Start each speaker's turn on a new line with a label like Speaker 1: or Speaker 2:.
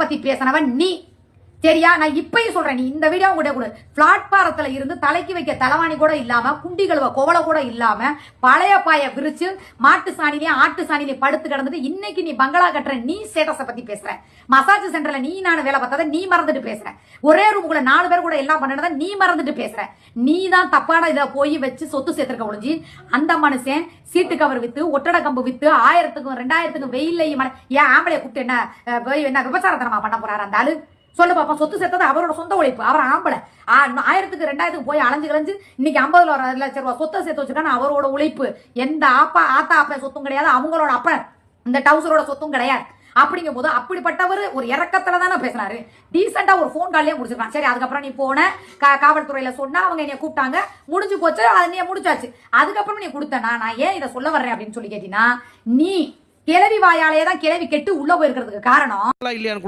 Speaker 1: பத்தி பேசினவன் நீ. சரியா? நான் இப்பயும் சொல்றேன் நீ இந்த வீடியோ கூட கொடு. பிளாட்பாரத்துல இருந்து தலைக்கு வைக்க தலைவாணி கூட இல்லாம குண்டி கழுவ கோவலை கூட இல்லாம பழைய பாய விரிச்சு மாட்டு சாணிலையும் ஆட்டு சாணிலையும் படுத்து கிடந்துட்டு இன்னைக்கு நீ பங்களா கட்டுற நீ ஸ்டேட்டஸை பத்தி பேசுற. மசாஜ் சென்டர்ல நீ நான் வேலை பார்த்தத நீ மறந்துட்டு பேசுற. ஒரே ரூமுக்குள்ள நாலு பேர் கூட எல்லாம் பண்ணதை நீ மறந்துட்டு பேசுற. நீ தான் தப்பான இதை போய் வச்சு சொத்து சேர்த்துருக்க ஒழிஞ்சு அந்த மனுஷன் சீட்டு கவர் வித்து ஒட்டட கம்பு வித்து ஆயிரத்துக்கும் ரெண்டாயிரத்துக்கும் வெயிலையும் ஏன் ஆம்பளைய கூப்பிட்டு என்ன போய் என்ன விபச்சாரத்தனமா பண்ண போறாரு அந்த ஆளு? சொல்லு பாப்பா சொத்து சேர்த்தது அவரோட சொந்த உழைப்பு. அவர் ஆம்பளை. ஆயிரத்துக்கு ரெண்டாயிரத்துக்கு போய் அலைஞ்சு கிழஞ்சு இன்னைக்கு ஐம்பதுல ஒரு லட்சம் ரூபாய் சொத்தை சேர்த்து வச்சிருக்கான்னு அவரோட உழைப்பு. எந்த ஆப்பா ஆத்தா அப்பா சொத்தும் கிடையாது அவங்களோட அப்பன் இந்த டவுசரோட சொத்தும் கிடையாது. அப்படிங்கும் போது அப்படிப்பட்டவர் ஒரு இறக்கத்துல தானே பேசுறாரு. டீசெண்டா ஒரு ஃபோன் கால்லயே முடிச்சிருக்கான். சரி அதுக்கப்புறம் நீ போன கா- காவல்துறையில சொன்னா அவங்க என்னைய கூப்பிட்டாங்க. முடிஞ்சு போச்சு அது நீ முடிச்சாச்சு. அதுக்கப்புறம் நீ கொடுத்தனா. நான் ஏன் இதை சொல்ல வர்றேன் அப்படின்னு சொல்லி கேட்டீங்கன்னா நீ கிளவி வாயாலேயே தான் கிளவி கெட்டு உள்ள போயிருக்கிறதுக்கு காரணம்.
Speaker 2: இல்லையான்னு